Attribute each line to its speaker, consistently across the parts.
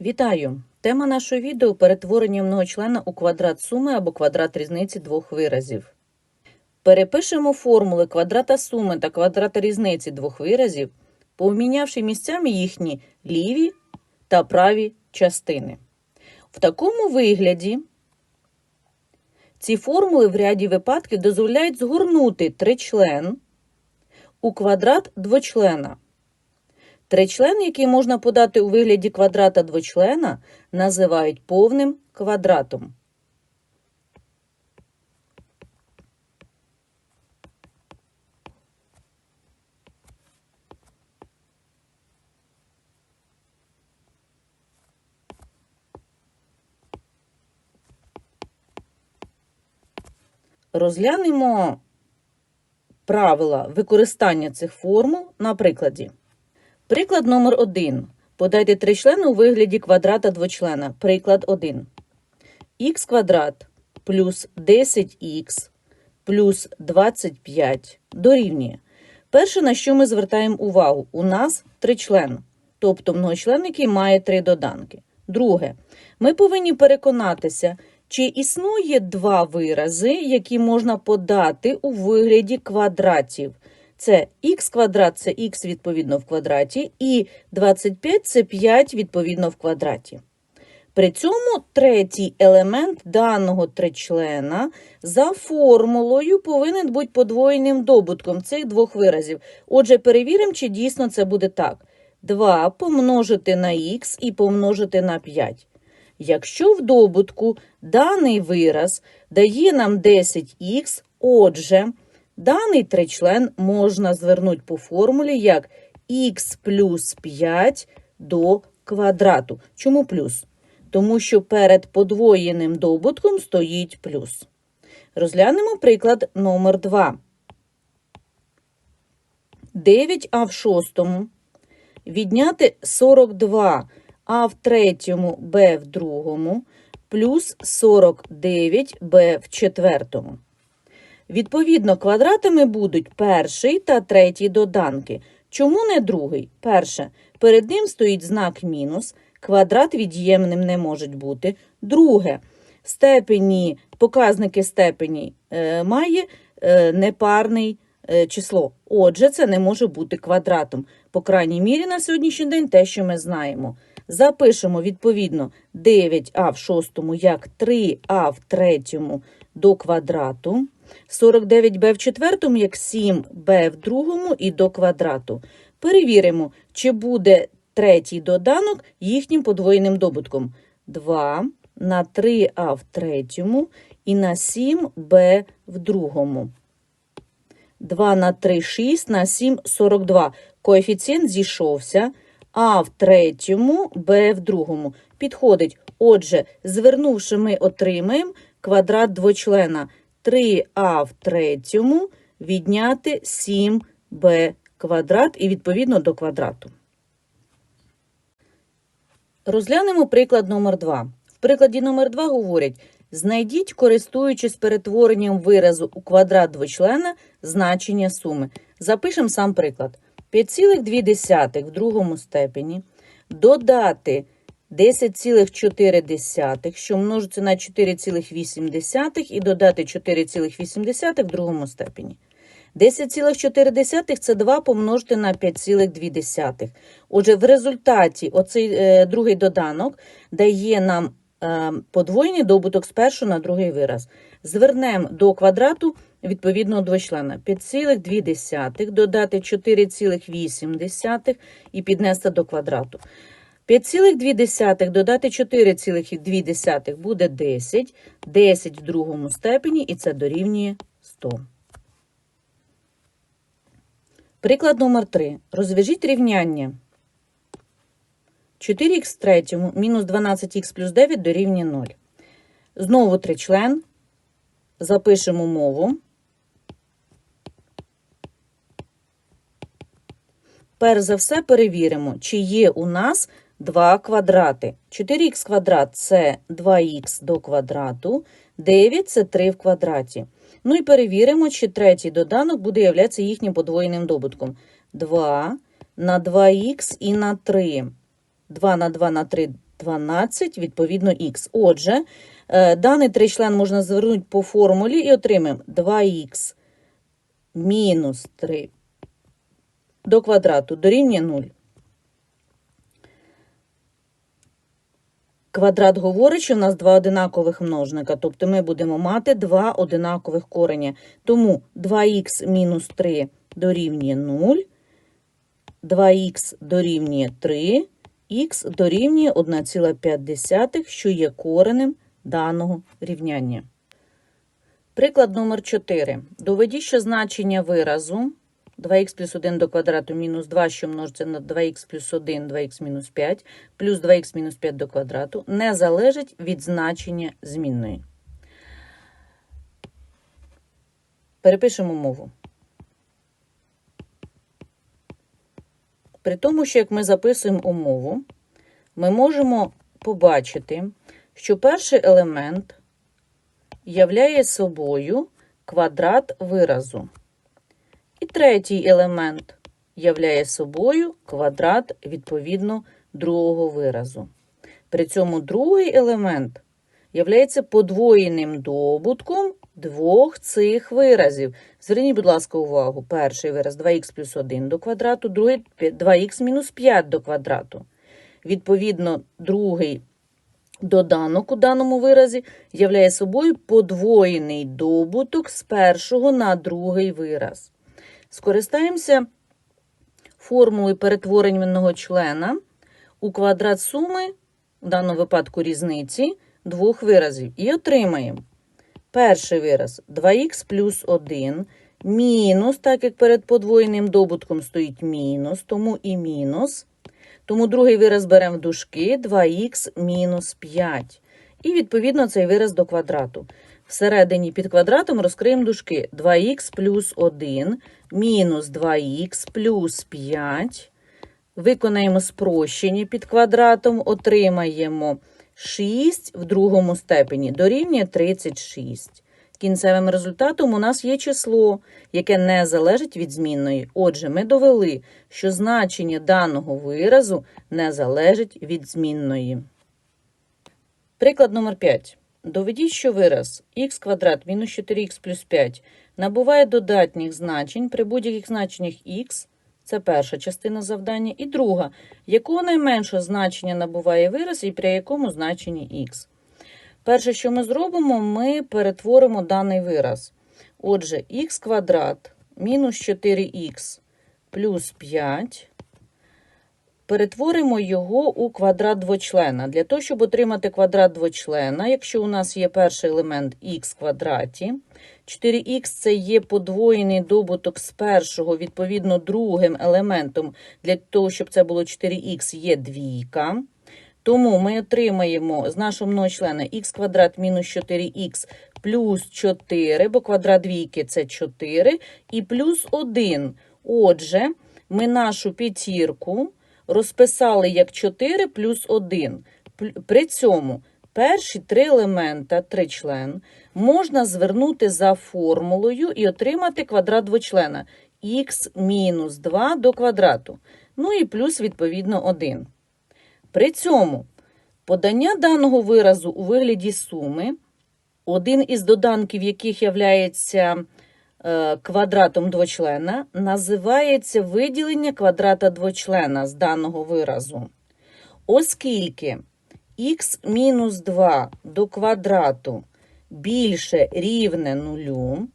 Speaker 1: Вітаю! Тема нашого відео перетворення многочлена у квадрат суми або квадрат різниці двох виразів. Перепишемо формули квадрата суми та квадрата різниці двох виразів, помінявши місцями їхні ліві та праві частини. В такому вигляді ці формули в ряді випадків дозволяють згорнути тричлен у квадрат двочлена. Тричлен, який можна подати у вигляді квадрата двочлена, називають повним квадратом. Розглянемо правила використання цих формул на прикладі. Приклад номер 1. Подайте тричлени у вигляді квадрата двочлена. Приклад 1. х квадрат плюс 10х плюс 25 дорівнює. Перше, на що ми звертаємо увагу, у нас тричлен, тобто многочлен, який має три доданки. Друге, ми повинні переконатися, чи існує два вирази, які можна подати у вигляді квадратів. Це х квадрат це х відповідно в квадраті, і 25 це 5 відповідно в квадраті. При цьому третій елемент даного тричлена за формулою повинен бути подвоєним добутком цих двох виразів. Отже, перевіримо, чи дійсно це буде так. 2 помножити на х і помножити на 5. Якщо в добутку даний вираз дає нам 10х, отже, Даний тричлен можна звернути по формулі як х плюс 5 до квадрату. Чому плюс? Тому що перед подвоєним добутком стоїть плюс. Розглянемо приклад номер 2. 9а в шостому. Відняти 42 а в третьому b в другому плюс 49 b в четвертому. Відповідно, квадратами будуть перший та третій доданки. Чому не другий? Перше, перед ним стоїть знак мінус, квадрат від'ємним не може бути. Друге, степені, показники степені е, має е, непарний е, число. Отже, це не може бути квадратом. По крайній мірі на сьогоднішній день те, що ми знаємо. Запишемо, відповідно, 9а в шостому як 3а в третьому до квадрату. 49b в четвертому, як 7b в другому і до квадрату. Перевіримо, чи буде третій доданок їхнім подвоєним добутком. 2 на 3а в третьому і на 7b в другому. 2 на 3 – 6, на 7 – 42. Коефіцієнт зійшовся. А в третьому, Б в другому. Підходить. Отже, звернувши, ми отримаємо квадрат двочлена. 3а в третьому відняти 7b квадрат і відповідно до квадрату. Розглянемо приклад номер 2. В прикладі номер 2 говорять, знайдіть, користуючись перетворенням виразу у квадрат двочлена, значення суми. Запишемо сам приклад. 5,2 в другому степені додати 10,4, що множиться на 4,8 і додати 4,8 в другому степені. 10,4 це 2 помножити на 5,2. Отже, в результаті оцей е, другий доданок дає нам е, подвоєний добуток з першого на другий вираз. Звернемо до квадрату відповідного двочлена. 5,2 додати 4,8 і піднести до квадрату. 5,2 додати 4,2 буде 10, 10 в другому степені, і це дорівнює 100. Приклад номер 3. Розв'яжіть рівняння. 4х в третьому мінус 12х плюс 9 дорівнює 0. Знову тричлен. Запишемо мову. Перш за все перевіримо, чи є у нас 2 квадрати. 4х квадрат це 2х до квадрату, 9 це 3 в квадраті. Ну і перевіримо, чи третій доданок буде являтися їхнім подвоєним добутком. 2 на 2х і на 3. 2 на 2 на 3 12, відповідно, х. Отже, е, даний тричлен можна звернути по формулі і отримаємо 2х мінус 3 до квадрату дорівнює 0. Квадрат говорить, що в нас два одинакових множника, тобто ми будемо мати два одинакових кореня. Тому 2х мінус 3 дорівнює 0, 2х дорівнює 3, х дорівнює 1,5, що є коренем даного рівняння. Приклад номер 4. Доведіть, що значення виразу 2х плюс 1 до квадрату мінус 2, що множиться на 2х плюс 1, 2х мінус 5, плюс 2х мінус 5 до квадрату, не залежить від значення змінної. Перепишемо мову. При тому, що як ми записуємо умову, ми можемо побачити, що перший елемент являє собою квадрат виразу. І третій елемент являє собою квадрат відповідно другого виразу. При цьому другий елемент являється подвоєним добутком двох цих виразів. Зверніть, будь ласка, увагу. Перший вираз 2х плюс 1 до квадрату, другий 2х мінус 5 до квадрату. Відповідно, другий доданок у даному виразі являє собою подвоєний добуток з першого на другий вираз. Скористаємося формулою перетворенняного члена у квадрат суми, в даному випадку різниці, двох виразів. І отримаємо перший вираз 2х плюс 1 мінус, так як перед подвоєним добутком стоїть мінус, тому і мінус. Тому другий вираз беремо в дужки 2х мінус 5. І, відповідно, цей вираз до квадрату. Всередині під квадратом розкриємо дужки 2х плюс 1 мінус 2х плюс 5. Виконаємо спрощення під квадратом, отримаємо 6 в другому степені дорівнює 36. Кінцевим результатом у нас є число, яке не залежить від змінної. Отже, ми довели, що значення даного виразу не залежить від змінної. Приклад номер 5. Доведіть, що вираз х квадрат мінус 4х плюс 5 набуває додатніх значень при будь-яких значеннях х. Це перша частина завдання. І друга, якого найменшого значення набуває вираз і при якому значенні х. Перше, що ми зробимо, ми перетворимо даний вираз. Отже, х квадрат мінус 4х плюс 5. Перетворимо його у квадрат двочлена. Для того, щоб отримати квадрат двочлена, якщо у нас є перший елемент х квадраті, 4х це є подвоєний добуток з першого, відповідно, другим елементом. Для того, щоб це було 4х, є двійка. Тому ми отримаємо з нашого многочлена х квадрат мінус 4х плюс 4, бо квадрат двійки це 4, і плюс 1. Отже, ми нашу п'ятірку розписали як 4 плюс 1. При цьому перші три елемента, тричлен, можна звернути за формулою і отримати квадрат двочлена х мінус 2 до квадрату. Ну і плюс, відповідно, 1. При цьому подання даного виразу у вигляді суми, один із доданків яких являється квадратом двочлена, називається виділення квадрата двочлена з даного виразу. Оскільки х мінус 2 до квадрату більше рівне нулю,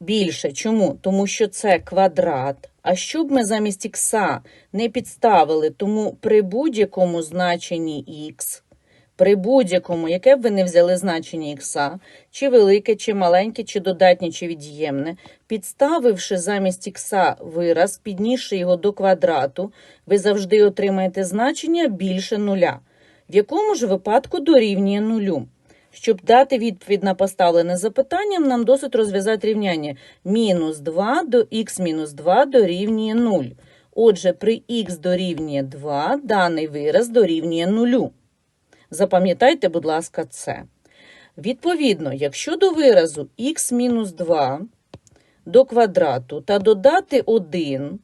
Speaker 1: більше. Чому? Тому що це квадрат. А щоб ми замість х не підставили, тому при будь-якому значенні х, при будь-якому, яке б ви не взяли значення х, чи велике, чи маленьке, чи додатнє, чи від'ємне, підставивши замість х вираз, піднісши його до квадрату, ви завжди отримаєте значення більше нуля, в якому ж випадку дорівнює нулю. Щоб дати відповідь на поставлене запитання, нам досить розв'язати рівняння мінус 2 до мінус 2 дорівнює 0. Отже, при х дорівнює 2 даний вираз дорівнює 0. Запам'ятайте, будь ласка, це. Відповідно, якщо до виразу х мінус 2 до квадрату та додати 1,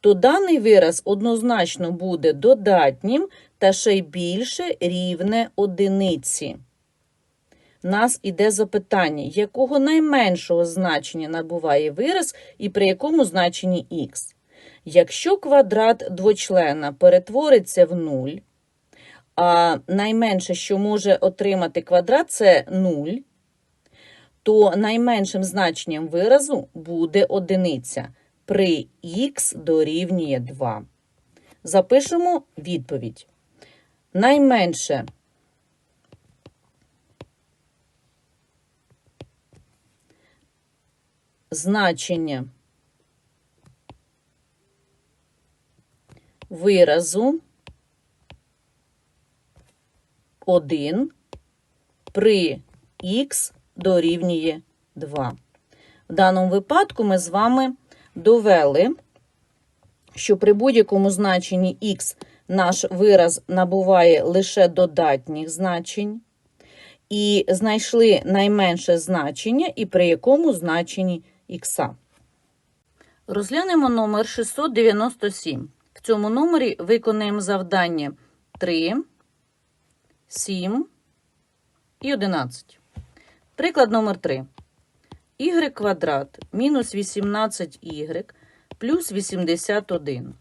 Speaker 1: то даний вираз однозначно буде додатнім та ще й більше рівне одиниці. Нас іде запитання, якого найменшого значення набуває вираз і при якому значенні х. Якщо квадрат двочлена перетвориться в 0, а найменше, що може отримати квадрат, це 0, то найменшим значенням виразу буде одиниця при х дорівнює 2. Запишемо відповідь. Найменше значення виразу 1 при х дорівнює 2. В даному випадку ми з вами довели, що при будь-якому значенні х наш вираз набуває лише додатніх значень, і знайшли найменше значення і при якому значенні х. Розглянемо номер 697. В цьому номері виконаємо завдання 3, 7 і 11. Приклад номер 3. y квадрат мінус 18y плюс 81.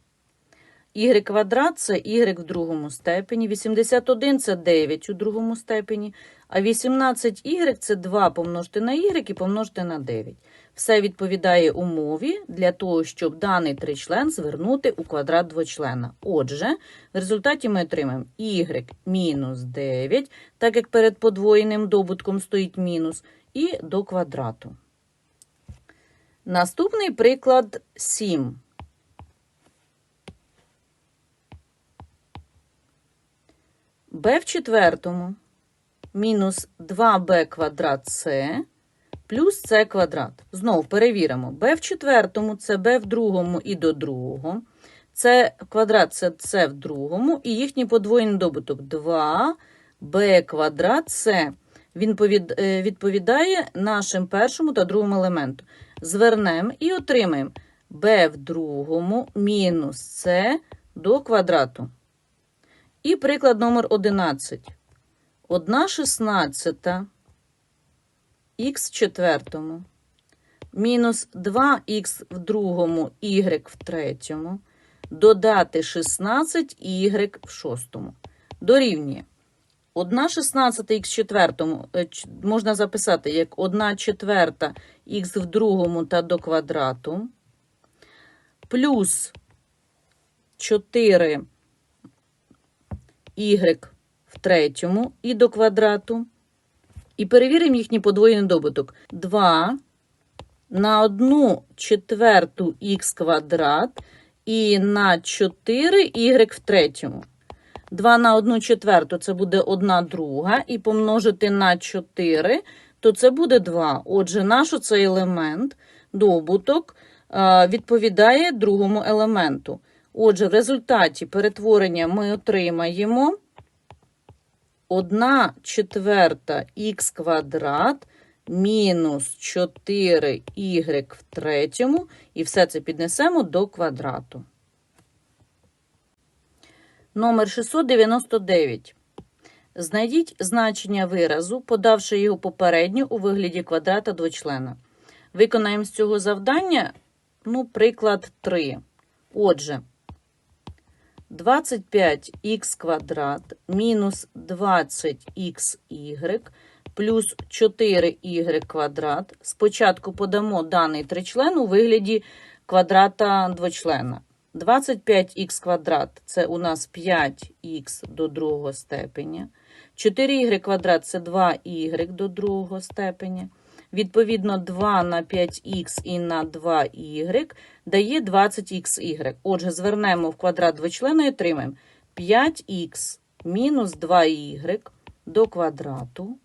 Speaker 1: y квадрат – це y в другому степені, 81 – це 9 у другому степені, а 18y – це 2 помножити на y і помножити на 9. Все відповідає умові для того, щоб даний тричлен звернути у квадрат двочлена. Отже, в результаті ми отримаємо y мінус 9, так як перед подвоєним добутком стоїть мінус, і до квадрату. Наступний приклад 7. b в четвертому мінус 2b квадрат c плюс c квадрат. Знову перевіримо. b в четвертому це b в другому і до другого. Це квадрат це c в другому, і їхній подвоєний добуток 2b квадрат c. Він е, відповідає нашим першому та другому елементу. Звернемо і отримаємо b в другому мінус c до квадрату. І приклад номер 11. 1 шістнадцята х в четвертому мінус 2х в другому y в третьому додати 16y в шостому. Дорівнює. 1 шістнадцята х в четвертому е, можна записати як 1 четверта х в другому та до квадрату плюс 4 y в третьому і до квадрату. І перевіримо їхній подвоєний добуток. 2 на 1 четверту х квадрат і на 4 y в третьому. 2 на 1 четверту це буде 1 друга, і помножити на 4, то це буде 2. Отже, наш оцей елемент, добуток, е, відповідає другому елементу. Отже, в результаті перетворення ми отримаємо 1 четверта х квадрат мінус 4y в третьому, і все це піднесемо до квадрату. Номер 699. Знайдіть значення виразу, подавши його попередньо у вигляді квадрата двочлена. Виконаємо з цього завдання, ну, приклад 3. Отже, 25х квадрат мінус 20xy плюс 4y квадрат. Спочатку подамо даний тричлен у вигляді квадрата двочлена. 25х квадрат – це у нас 5х до другого степеня. 4y квадрат – це 2y до другого степеня. Відповідно, 2 на 5х і на 2y дає 20xy. Отже, звернемо в квадрат двочлена і отримаємо 5х мінус 2y до квадрату.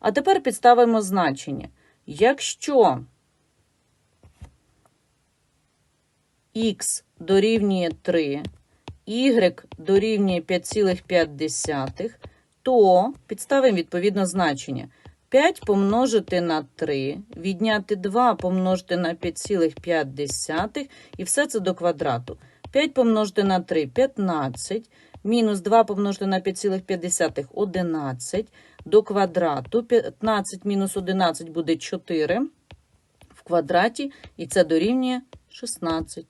Speaker 1: А тепер підставимо значення. Якщо х дорівнює 3, y дорівнює 5,5, то підставимо відповідно значення. 5 помножити на 3, відняти 2 помножити на 5,5 і все це до квадрату. 5 помножити на 3 – 15, мінус 2 помножити на 5,5 – 11, до квадрату 15 мінус 11 буде 4 в квадраті, і це дорівнює 16.